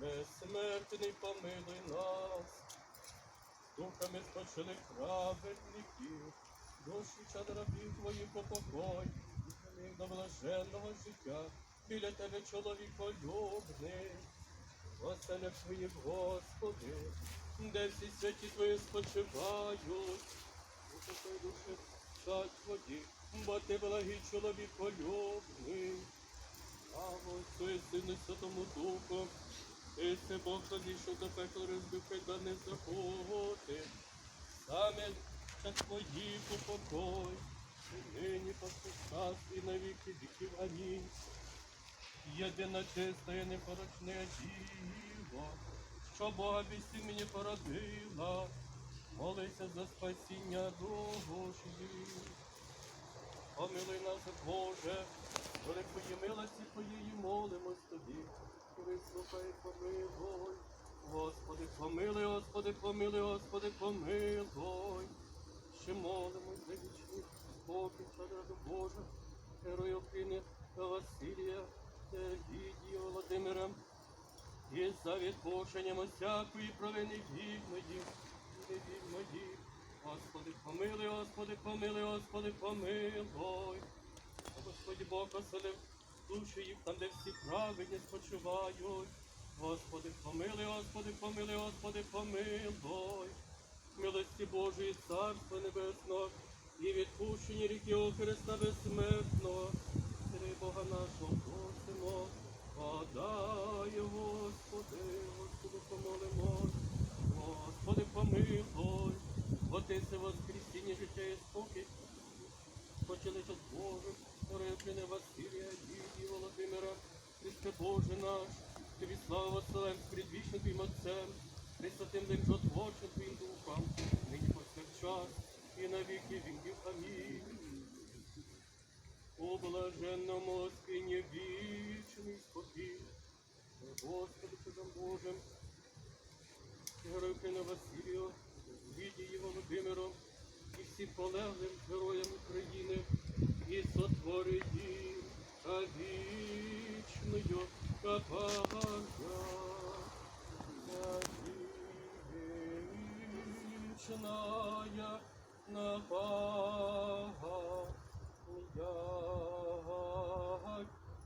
безсмертний помилуй нас, духами спочили праведників, душі чад рабів твоїх упокой, і до блаженного життя, біля тебе чоловіколюбний, оселях твоїх, Господи, де всі святі твої спочивають, упокой душі чад твоїх, бо ти благий чоловіколюбний. Слава Отцю і Сину Святому Духу, і це Бог тоді, що до пекла розбив да не заходи. Саме час твоїх упокой, і нині повсякчас і на віки віків. Амінь. Єдина чиста і непорочна діва, що Бога вісті мені породила, молися за спасіння душі. Помилуй нас, Боже, великої милості Твоєї молимось тобі. Господи, помилуй, Господи, помилуй, Господи, помилуй. Ще молимось за вічний спокій, раду Божа, герою України Василія, Лідії Володимира, і за відпошенням усякої провини вільної, невільної. Господи, помилуй, Господи, помилуй, Господи, помилуй. Господи Бог оселив душі їх там, де всі праведні спочивають. Господи, помилуй, Господи, помилуй, Господи, помилуй. Милості Божої, Царство Небесного, і відпущені ріки о Христа безсмертного. Сири Бога нашого просимо, подай, Господи, Господи, помолимо. Господи, помилуй, бо ти це воскресіння життя і спокій. Почали Божим, Репіне Василія, Діді Володимира, Христе Боже наш, Тобі слава Василем, з предвічним Твоїм Отцем, Христотим Демчотворчим Твоїм Духом, нині повсякчас і на віки віків. Амінь. У блаженному вічний спокій, Господи, Чудом Божим, Героїв Василію, Лідії Володимиром і всім полеглим героям України і сотвори їм та вічною капага. Вічная напага,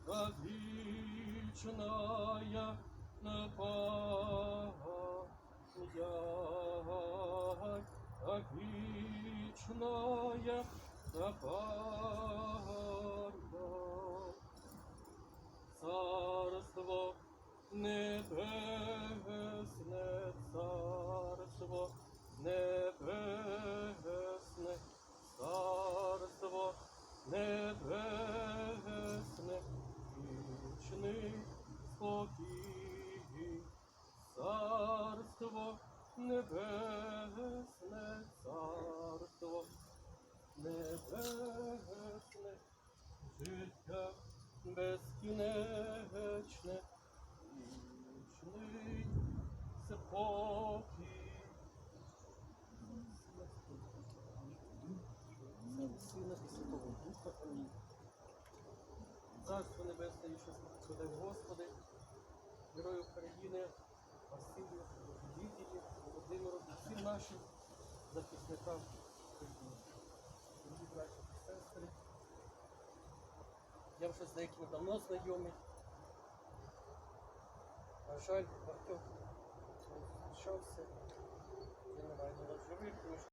як вечная напага, як вечная. Царство безкінечне, вічний спокій. Сина і Святого Духа. Царство Небесне і Господи, Господи, Герою України, Василію, Лідії, Володимиру, всім нашим захисникам України. Дорогі браті і сестри, я вже з деякими давно знайомий. На жаль, багатьох залишався. Я не маю живих,